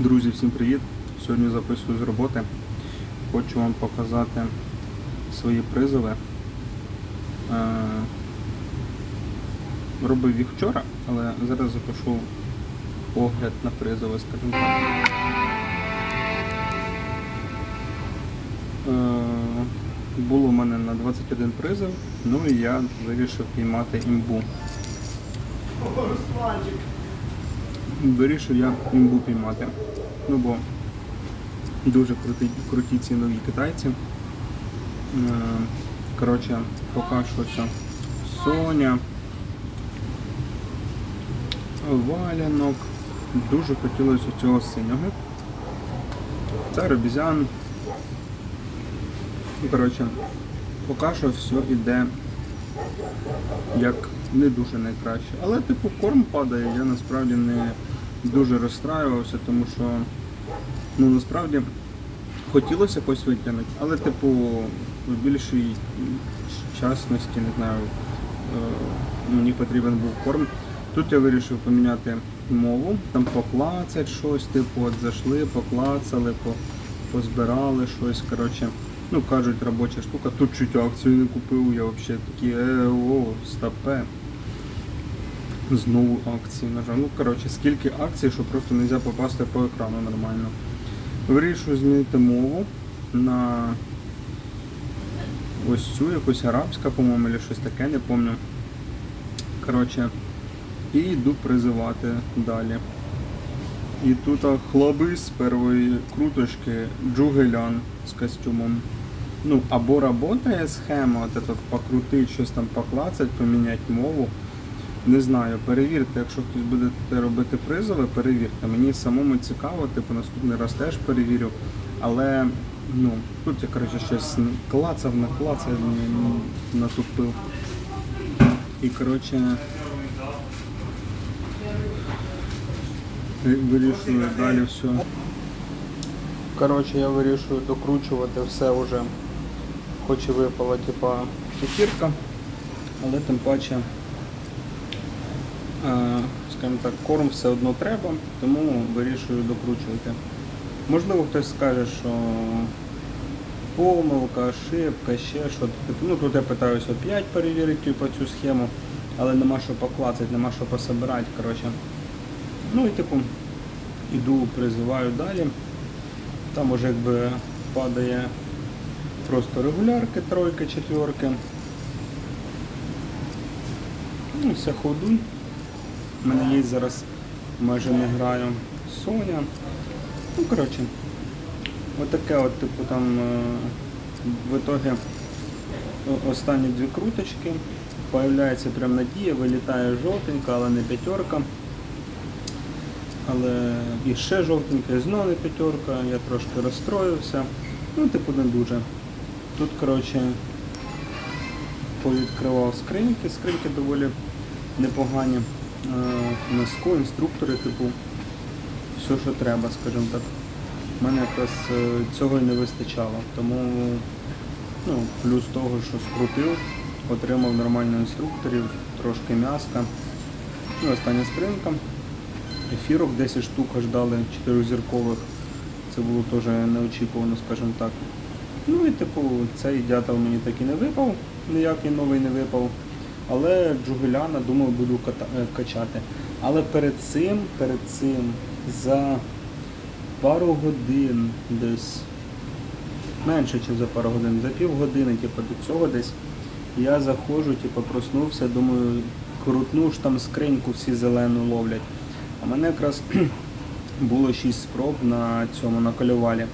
Друзі, всім привіт! Сьогодні записую з роботи. Хочу вам показати свої призови. Е, Робив їх вчора, але зараз запишу огляд на призови, скажімо так. Е, Було в мене на 21 призов, ну і я вирішив піймати імбу. Вирішив я імбу піймати. Ну бо дуже круті, круті ці нові китайці. Е, Коротше, поки що все. Соня. Валянок. Дуже хотілося цього синього. Це робізян. Коротше, поки що все йде як не дуже найкраще. Але типу корм падає, я насправді не дуже розстраювався, тому що ну насправді хотілося якось витягнути, але типу в більшій частності, не знаю, е, мені потрібен був корм. Тут я вирішив поміняти мову, там поклацать щось, типу, от зайшли, поклацали, по, позбирали щось. Коротше, ну кажуть, робоча штука. Тут чуть акцію не купив, я взагалі такий, е, о, стопе. Знову акції нажав. Ну, коротше, скільки акцій, що просто не можна попасти по екрану нормально. Вирішую змінити мову на ось цю, якусь арабська, по-моєму, або щось таке, не пам'ятаю. Коротше, і йду призивати далі. І тут хлоби з першої круточки Джугелян з костюмом. Ну, або працює схема, от этот, покрутить, щось там поклацать, поміняти мову. Не знаю, перевірте, якщо хтось буде робити призови, перевірте. Мені самому цікаво, типу наступний раз теж перевірю. Але ну, тут я коротше щось клацав, наклацав, н- натупив. І коротше вирішую далі все. Коротше, я вирішую докручувати все вже, хоч і випала типа кефірка, але тим паче скажімо так, корм все одно треба, тому вирішую докручувати. Можливо, хтось скаже, що помилка, ошибка, ще що. Ну тут я питаюся опять перевірити типу, цю схему, але нема що поклацати, нема що пособирати. Коротше. Ну і типу іду, призиваю далі. Там уже якби падає просто регулярки, тройки, четверки. Ну, все ходу. У мене є зараз майже не граю Соня. Ну, коротше, отаке от, типу, там е, в итоге о- останні дві круточки. Появляється прям надія, вилітає жовтенька, але не п'ятерка. Але і ще жовтенька, і знову не п'ятерка, я трошки розстроївся. Ну, типу, не дуже. Тут, коротше, повідкривав скриньки, скриньки доволі непогані. Е, інструктори, типу, все, що треба, скажімо так. У мене якраз е, цього і не вистачало. Тому ну, плюс того, що скрутив, отримав нормально інструкторів, трошки м'яска. Ну, остання скринка. Ефірок 10 штук аж дали, 4 зіркових. Це було теж неочікувано, скажімо так. Ну і типу цей дятел мені так і не випав, ніякий новий не випав. Але Джугеляна, думаю, буду е, качати. Але перед цим, перед цим за пару годин десь, менше, ніж за пару годин, за півгодини, типу, до цього десь, я заходжу, типу, проснувся, думаю, крутну ж там скриньку всі зелену ловлять. А мене якраз було 6 спроб на цьому на колювалі.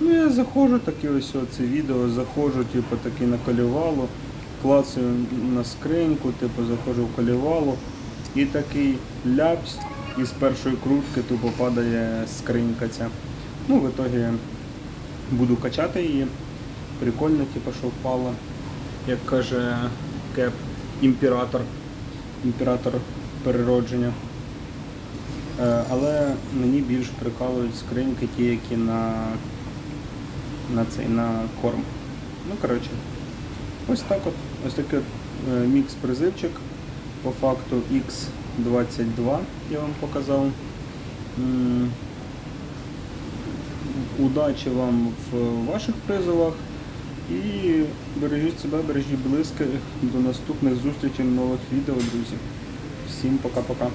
Ну я заходжу, таке ось це відео, заходжу, типу, таки на колювалу, клацаю на скриньку, типу, заходжу в колювалу і такий ляпс, і з першої крутки тупо падає скринька ця. Ну, в итогі буду качати її. Прикольно, типу, що впало. Як каже Кеп, імператор. Імператор переродження. Е, Але мені більш прикалують скриньки ті, які на, на цей на корм. Ну, коротше, ось так от. Ось такий е, мікс-призивчик. По факту X22 я вам показав. Удачі вам в ваших призовах і бережіть себе, бережіть близьких. До наступних зустрічей нових відео, друзі. Всім пока-пока.